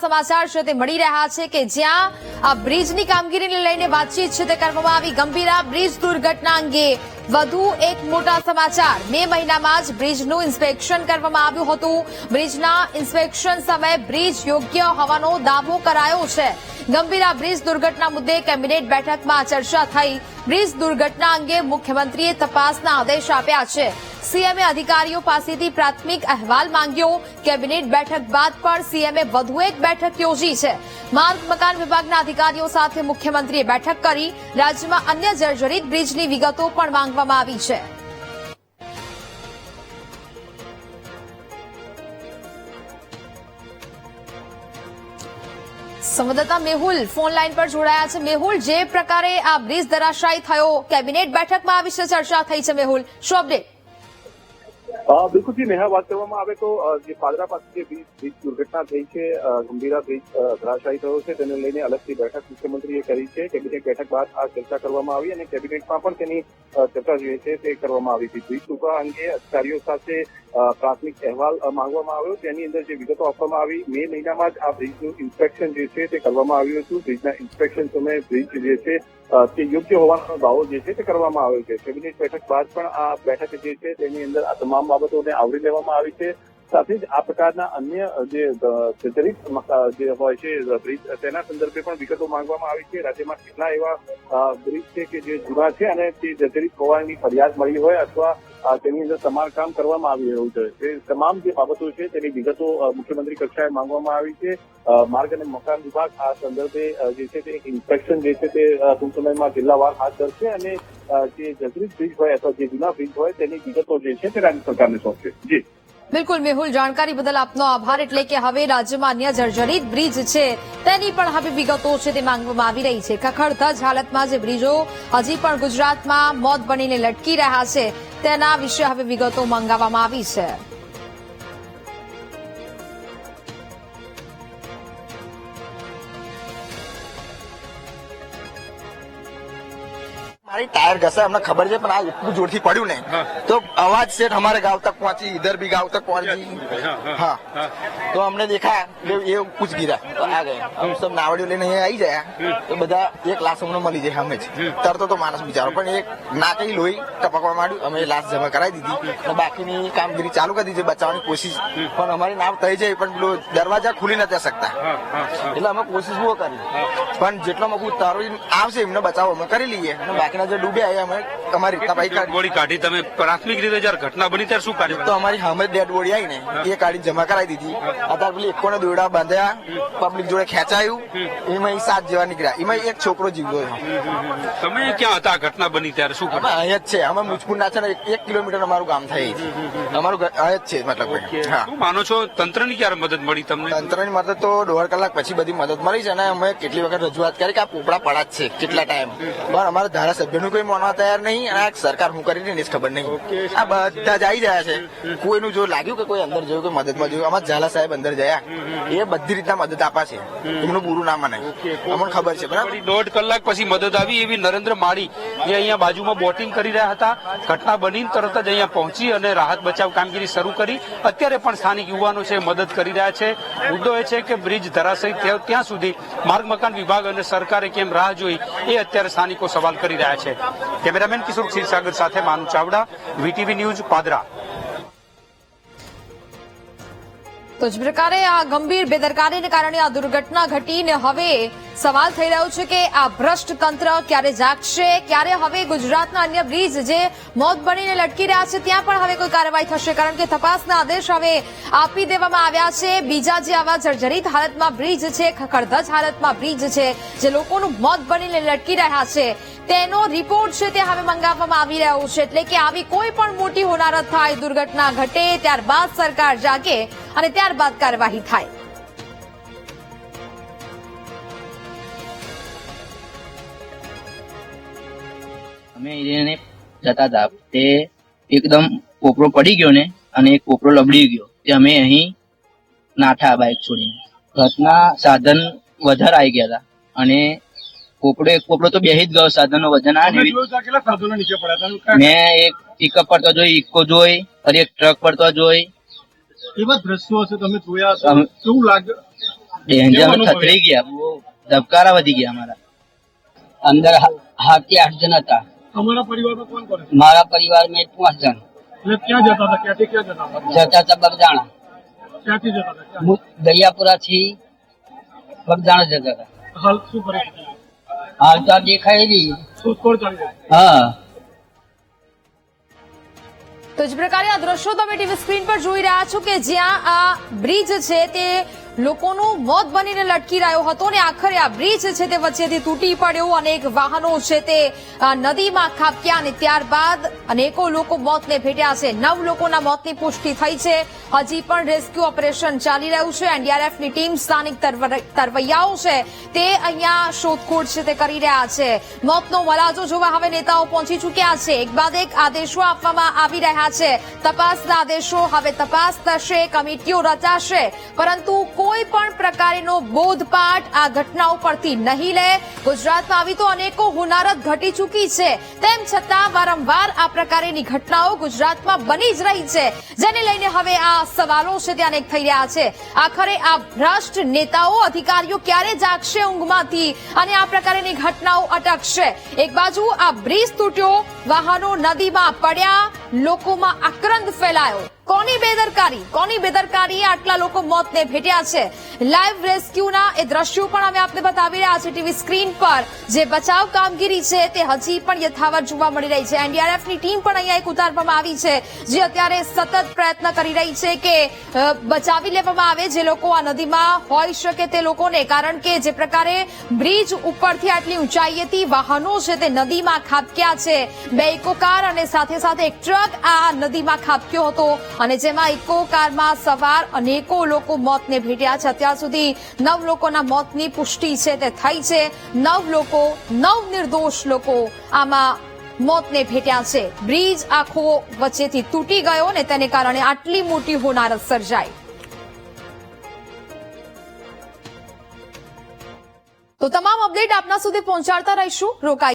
સમાચાર છે તે મળી રહ્યા છે કે જ્યાં આ બ્રિજની કામગીરીને લઈને વાતચીત છે તે કરવામાં આવી. ગંભીરા બ્રિજ દુર્ઘટના અંગે વધુ એક મોટા સમાચાર. મે મહિનામાં જ બ્રિજનું ઇન્સ્પેક્શન કરવામાં આવ્યું હતું. બ્રિજના ઇન્સ્પેક્શન સમયે બ્રિજ યોગ્ય હોવાનો દાવો કરાયો છે. ગંભીરા બ્રિજ દુર્ઘટના મુદ્દે કેબિનેટ બેઠકમાં ચર્ચા થઈ. બ્રિજ દુર્ઘટના અંગે મુખ્યમંત્રીએ તપાસના આદેશ આપ્યા છે. સીએમએ અધિકારીઓ પાસેથી પ્રાથમિક અહેવાલ માંગ્યો. કેબિનેટ બેઠક બાદ પણ સીએમએ વધુ એક બેઠક યોજી છે. માર્ગ મકાન વિભાગના અધિકારીઓ સાથે મુખ્યમંત્રીએ બેઠક કરી. રાજ્યમાં અન્ય જર્જરિત બ્રિજની વિગતો પણ માંગવામાં આવી છે. સંવાદદાતા મેહુલ ફોન લાઈન પર જોડાયા છે. મેહુલ, જે પ્રકારે આ બ્રિજ ધરાશાયી થયો, કેબિનેટ બેઠકમાં આ વિશે ચર્ચા થઈ છે. મેહુલ, શું અપડેટ? બિલકુલ જી નેહા વાત કરવામાં આવે તો જે પાદરા પાસે જે બ્રિજ દુર્ઘટના થઈ છે ગંભીરા બ્રિજ ધરાશાયી થયો છે, તેને લઈને અલગથી બેઠક મુખ્યમંત્રીએ કરી છે. કેબિનેટ બેઠક બાદ આ ચર્ચા કરવામાં આવી અને કેબિનેટમાં પણ તેની ચર્ચા જે છે તે કરવામાં આવી હતી. બ્રિજ ટૂંકા અંગે અધિકારીઓ સાથે પ્રાથમિક અહેવાલ માંગવામાં આવ્યો. તેની અંદર જે વિગતો આપવામાં આવી, મે મહિનામાં જ આ બ્રિજનું ઇન્સ્પેક્શન જે છે તે કરવામાં આવ્યું હતું. બ્રિજના ઇન્સ્પેક્શન સમયે બ્રિજ જે છે તે યોગ્ય હોવાનો દાવો જે છે તે કરવામાં આવ્યો છે. કેબિનેટ બેઠક બાદ પણ આ બેઠક જે છે તેની અંદર આ તમામ બાબતોને આવરી લેવામાં આવી છે. સાથે જ આ પ્રકારના અન્ય જે અ, જે હોય છે બ્રિજ તેના સંદર્ભે પણ વિગતો માંગવામાં આવી છે. રાજ્યમાં કેટલા એવા બ્રિજ છે કે જે જૂના છે અને તે જર્જરિત હોવાની ફરિયાદ મળી હોય અથવા તેની અંદર સમારકામ કરવામાં આવી રહ્યું છે. તે તમામ જે બાબતો છે તેની વિગતો મુખ્યમંત્રી કક્ષાએ માંગવામાં આવી છે. માર્ગ અને મકાન વિભાગ આ સંદર્ભે જે છે તે ઇન્સ્પેક્શન જે છે તે ટૂંક સમયમાં જિલ્લાવાર હાથ ધરશે અને જે જર્જરિત બ્રિજ હોય અથવા જે જૂના બ્રિજ હોય તેની વિગતો જે છે તે રાજ્ય સરકારને સોંપશે. જી. બિલકુલ, મેહુલ, જાણકારી બદલ આપનો આભાર. એટલે કે હવે રાજ્યમાં અન્ય જર્જરિત બ્રિજ છે, તેની પણ હવે વિગતો છે તે માંગવામાં આવી રહી છે. ખખડધજ હાલતમાં જે બ્રિજો હજી પણ ગુજરાતમાં મોત બનીને લટકી રહ્યા છે, તેના વિશે હવે વિગતો મંગાવવામાં આવી છે. મારી टायर घसा हमने खबर है पर आज इतनी जोर थी पड़ी नहीं तो आवाज सेठ हमारे गांव तक पहुंची इधर भी गांव तक पहुंची हाँ तो हमने देखा ये ये कुछ गिरा तो आ गए हम सब नावड़ियों लेने અહીંયા આવી ગયા તો બધા એક લાશ અમને મળી જાય અમે જ તરતો તો માણસ બિચારો પણ એક નાકે લોહી ટપકવા માંડ્યું અમે લાશ જમા કરાવી દીધી અને બાકીની કામગીરી ચાલુ કરી દીધી બચાવવાની કોશિશ પણ અમારી નાવ થઈ જાય પણ પેલો દરવાજા ખુલી નથી શકતા એટલે અમે કોશિશ બહુ કરી પણ જેટલો મગું તારો આવશે એમને બચાવ અમે કરી લઈએ અને બાકીના જે ડૂબ્યા એ અમે અમારી કાઢી. બોડી કાઢી? તમે પ્રાથમિક રીતે જયારે ઘટના બની ત્યારે શું કાઢ્યું તો અમારી સામે ડેડ બોડી આવી ને એ કાઢી જમા કરાવી દીધી. અત્યારે પેલી એકોને દોરડા બાંધ્યા પબ્લિક જોડે ખેંચાયું. એમાં સાત જેવા નીકળ્યા. એમાં એક છોકરો જીવ્યો તમે ક્યાં હતા ઘટના બની ત્યારે? શું અમે અહીંયા જ છે. અમે મુજપુરના છે ને એક- કિલોમીટર અમારું ગામ થાય અમારું અહીંયા જ છે મતલબ. હા. માનો છો તંત્રની ક્યારે મદદ મળી તમને? તંત્રની મદદ તો દોઢ કલાક પછી બધી મદદ મળી છે અને અમે કેટલી વખત રજૂઆત કરી કે આ પોપડા પડા જ છે કેટલા ટાઈમ. પણ અમારા ધારાસભ્યનું કોઈ માનવા તૈયાર નહીં અને આ સરકાર હું કરી રહી ખબર નહીં. આ બધા જ આવી રહ્યા છે. કોઈનું જો લાગ્યું કે કોઈ અંદર જોયું કે મદદમાં જોયું અમારા ઝાલા સાહેબ અંદર ગયા. એ બધી રીતના મદદ આપા છે. એમનું પૂરું ના મને અમને ખબર છે બરાબર? દોઢ કલાક પછી મદદ આવી એવી નરેન્દ્ર માળી. જે અહીંયા બાજુમાં બોટિંગ કરી રહ્યા હતા ઘટના બની તરત જ અહીંયા પહોંચી અને રાહત બચાવ કામગીરી શરૂ કરી. અત્યારે પણ સ્થાનિક યુવાનો છે મદદ કરી રહ્યા છે. મુદ્દો એ છે કે બ્રિજ ધરાશયી થયો ત્યાં સુધી માર્ગ મકાન વિભાગ અને સરકારે કેમ રાહ જોઈ એ અત્યારે સ્થાનિકો સવાલ કરી રહ્યા છે કેમેરામેન કિશોર ક્ષીરસાગર સાથે માનુ ચાવડા, વીટીવી ન્યૂઝ, પાદરા. તો જ પ્રકારે આ ગંભીર બેદરકારીને કારણે આ દુર્ઘટના ઘટીને હવે સવાલ થઈ રહ્યો છે કે આ ભ્રષ્ટ તંત્ર ક્યારે જાગશે? ક્યારે હવે ગુજરાતના અન્ય બ્રિજ જે મોત બનીને લટકી રહ્યા છે, ત્યાં પણ હવે કોઈ કાર્યવાહી થશે? કારણ કે તપાસના આદેશ હવે આપી દેવામાં આવ્યા છે. બીજા જે આવા જર્જરિત હાલતમાં બ્રિજ છે, ખખડધજ હાલતમાં બ્રિજ છે, જે લોકોનું મોત બનીને લટકી રહ્યા છે તેનો રિપોર્ટ છે તે હવે મંગાવવામાં આવી રહ્યો છે. એટલે કે આવી કોઈ પણ મોટી હોનારત થાય, દુર્ઘટના ઘટે, ત્યારબાદ સરકાર જાગે અને ત્યારબાદ કાર્યવાહી થાય. અમે એને જતા હતા. તે એકદમ કોપરો પડી ગયો ને, અને એક કોપરો લબડી ગયો. તે અમે અહીં નાઠા બાઇક છોડીને. ઘટના સાધન વધારે આવી ગયા હતા. અને કોપડો એક કોપડો તો બેહી જ ગયો સાધનો વજન આ મેં એક પિકઅપ પડતો જોઈ ઇકો જોઈ ફરી એક ટ્રક પડતો જોઈ. એવા દ્રશ્યો હશે તમે જોયા કેવું લાગે ડેન્જર થતરી ગયા. ધબકારા વધી ગયા અમારા. અંદર સાતથી આઠ જણ હતા. તમારા પરિવારમાં કોણ કોણ? મારા પરિવારમાં પાંચ જણ. એટલે ક્યાં જતા હતા? ક્યાંથી ક્યાં જતા હતા? જતા હતા બગદાણા. ક્યાંથી જતા હતા? દરિયાપુરા થી બગદાણા જતા હતા. હાલ શું પરિસ્થિતિ? હાલ ત્યાં શોધખોળ રહી હા. તો જ પ્રકારે આ દ્રશ્યો તમે ટીવી સ્ક્રીન પર જોઈ રહ્યા છો કે જ્યાં આ બ્રિજ છે તે લોકોનું મોત બનીને લટકી રહ્યો હતો અને આખરે આ બ્રિજ છે તે વચ્ચેથી તૂટી પડ્યો. અનેક વાહનો છે તે નદીમાં ખાબક્યા અને ત્યારબાદ અનેકો લોકો મોતને ભેટ્યા છે. નવ લોકોના મોતની પુષ્ટિ થઈ છે. હજી પણ રેસ્ક્યુ ઓપરેશન ચાલી રહ્યું છે. એનડીઆરએફની ટીમ સ્થાનિક તરવૈયાઓ છે તે અહીંયા શોધખોળ છે તે કરી રહ્યા છે. મોતનો મલાજો જોવા હવે નેતાઓ પહોંચી ચૂક્યા છે. એક બાદ એક આદેશો આપવામાં આવી રહ્યા છે. તપાસના આદેશો હવે તપાસ થશે કમિટીઓ રચાશે. પરંતુ કોઈ પણ પ્રકારનો બોધપાઠ આ ઘટનાઓ પરથી નહીં લે. ગુજરાતમાં આવી તો અનેકો હુનારત ઘટી ચૂકી છે. તેમ છતાં વારંવાર આ પ્રકારની ઘટનાઓ ગુજરાતમાં બની જ રહી છે. જેને લઈને હવે આ સવાલો છે ત્યાં અનેક થઈ રહ્યા છે. આખરે આ ભ્રષ્ટ નેતાઓ, અધિકારીઓ ક્યારે જાગશે ઊંઘમાંથી અને આ પ્રકારની ઘટનાઓ અટકશે? એક બાજુ આ બ્રિજ તૂટ્યો, વાહનો નદીમાં પડ્યા, લોકોમાં આક્રંદ ફેલાયો. કોની બેદરકારી? કોની બેદરકારી આટલા લોકો મોતને ભેટ્યા છે? લાઈવ રેસ્ક્યુના એ દ્રશ્યો પણ અમે આપને બતાવી રહ્યા છે ટીવી સ્ક્રીન પર. જે બચાવ કામગીરી છે તે હજી પણ યથાવત જોવા મળી રહી છે. એનડીઆરએફની ટીમ પણ અહીંયા એક ઉતારવામાં આવી છે, જે અત્યારે સતત પ્રયત્ન કરી રહી છે કે બચાવી લેવામાં આવે જે લોકો આ નદીમાં હોઈ શકે તે લોકોને. કારણ કે જે પ્રકારે બ્રિજ ઉપરથી આટલી ઊંચાઈએથી વાહનો છે તે નદીમાં ખાબક્યા છે. બે ઇકો કાર અને સાથે સાથે એક ટ્રક આ નદીમાં ખાબક્યો હતો. અને જેમાં ઇકો કારમાં સવાર અનેકો લોકો મોતને ભેટ્યા છે. અત્યાર સુધી નવ લોકોના મોતની પુષ્ટિ છે તે થઈ છે. નવ લોકો, નવ નિર્દોષ લોકો આમાં મોતને ભેટ્યા છે. બ્રિજ આખો વચ્ચેથી તૂટી ગયો ને તેને કારણે આટલી મોટી હોનારત સર્જાઈ. તો તમામ અપડેટ આપના સુધી પહોંચાડતા રહીશું. રોકાઈ